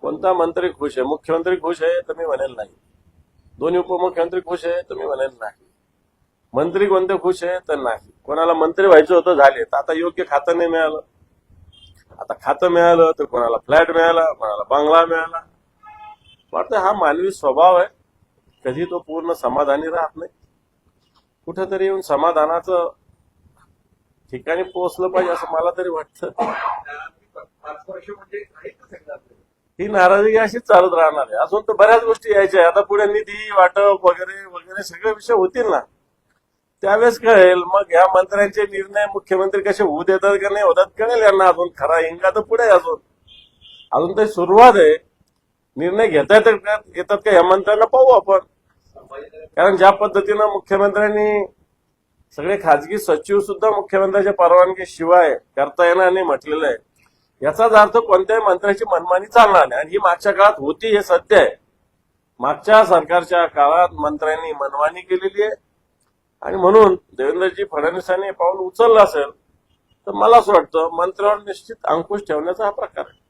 कोणता मंत्री खुश आहे? मुख्यमंत्री खुश आहे तर मी म्हणेल नाही. दोन्ही उपमुख्यमंत्री खुश आहे तर मी म्हणेल नाही. मंत्री कोणते खुश आहे तर नाही. कोणाला मंत्री व्हायचं होतं झाले. तर आता योग्य खातं नाही मिळालं. आता खातं मिळालं तर कोणाला फ्लॅट मिळाला कोणाला बंगला मिळाला. वाटतं हा मानवी स्वभाव आहे. कधी तो पूर्ण समाधानी राहत नाही. कुठेतरी येऊन समाधानाचं ठिकाणी पोहोचलं पाहिजे असं मला तरी वाटतं. ही नाराजगी अशीच चालत राहणार आहे. अजून तर बऱ्याच गोष्टी यायच्या आता पुढे निधी वाटप वगैरे वगैरे सगळे विषय होतील ना. त्यावेळेस कळेल. मग या मंत्र्यांचे निर्णय मुख्यमंत्री कसे होऊ देतात का नाही होतात कळेल यांना अजून. खरा हिंगा तर पुढे अजून. अजून तरी सुरुवात आहे. निर्णय घेता येतात का? येतात का? या मंत्र्यांना पाहू आपण. कारण ज्या पद्धतीनं मुख्यमंत्र्यांनी सगळे खाजगी सचिव सुद्धा मुख्यमंत्र्यांच्या परवानगी शिवाय करता येणार नाही म्हटलेलं आहे. याचाच अर्थ कोणत्याही मंत्र्याची मनमानी चालणार नाही. आणि ही मागच्या काळात होती हे सत्य आहे. मागच्या सरकारच्या काळात मंत्र्यांनी मनमानी केलेली आहे. आणि म्हणून देवेंद्रजी फडणवीसांनी पाऊल उचललं असेल तर मला असं वाटतं मंत्र्यावर निश्चित अंकुश ठेवण्याचा हा प्रकार आहे.